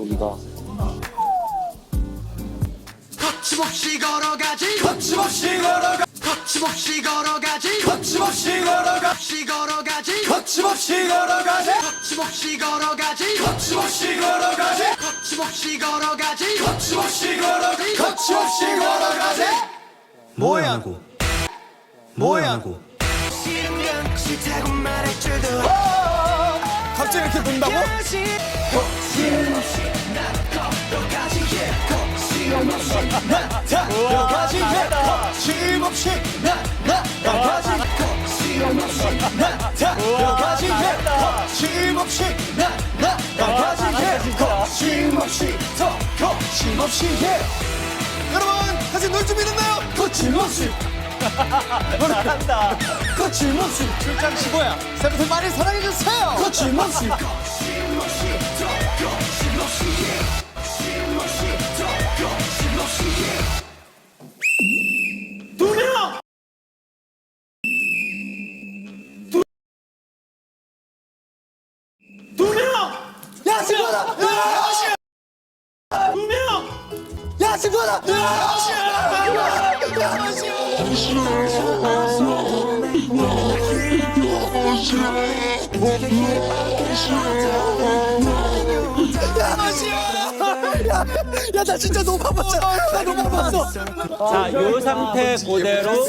여기가 거침없이 걸어가지. 거침없이 걸어가. 거침없이 걸어가지. 거침없이 걸어가. 없이 걸어가지. 거침없이 걸어가지. 거침없이 걸어가지. 거침없이 걸어가지. 거침없이 걸어가지. 거침없이 걸어가 거침없이 걸어가지. 뭐야? 하고 뭐야? 하고 싫다고 말할 줄도. 갑자기 이렇게 본다고? 거침없이 거침없이 나나나가지 거침없이 거침없이 나나나가지 거침없이 더 거침없이 해 여러분 다시 놀 준비 됐나요? 거침없이. 잘한다. 거침없이. 출장 치고야. 새부터 많이 사랑해주세요. 거침없이 야 친구다 두명! 야 친구다 야나 진짜 너무 아팠잖아 나 너무 아팠어. 자, 요 상태 그대로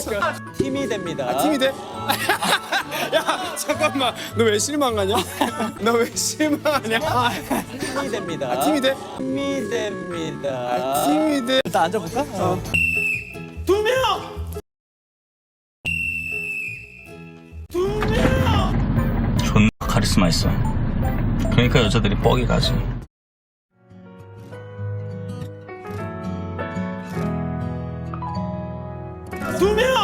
팀이 됩니다. 팀이 돼? 야 잠깐만 너 왜 실망하냐? 너 왜 실망하냐? 팀이 됩니다. 아, 팀이 돼? 팀이 됩니다. 팀이 돼? 일단 앉아볼까? 두 명! 존나 카리스마 있어. 그러니까 여자들이 뻑이 가지. 두 명!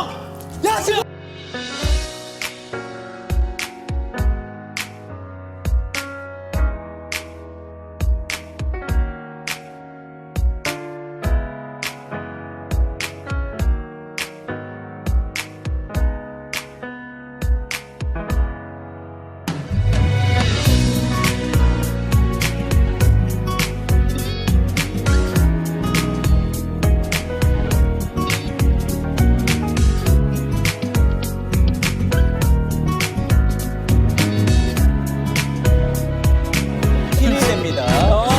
됩니다.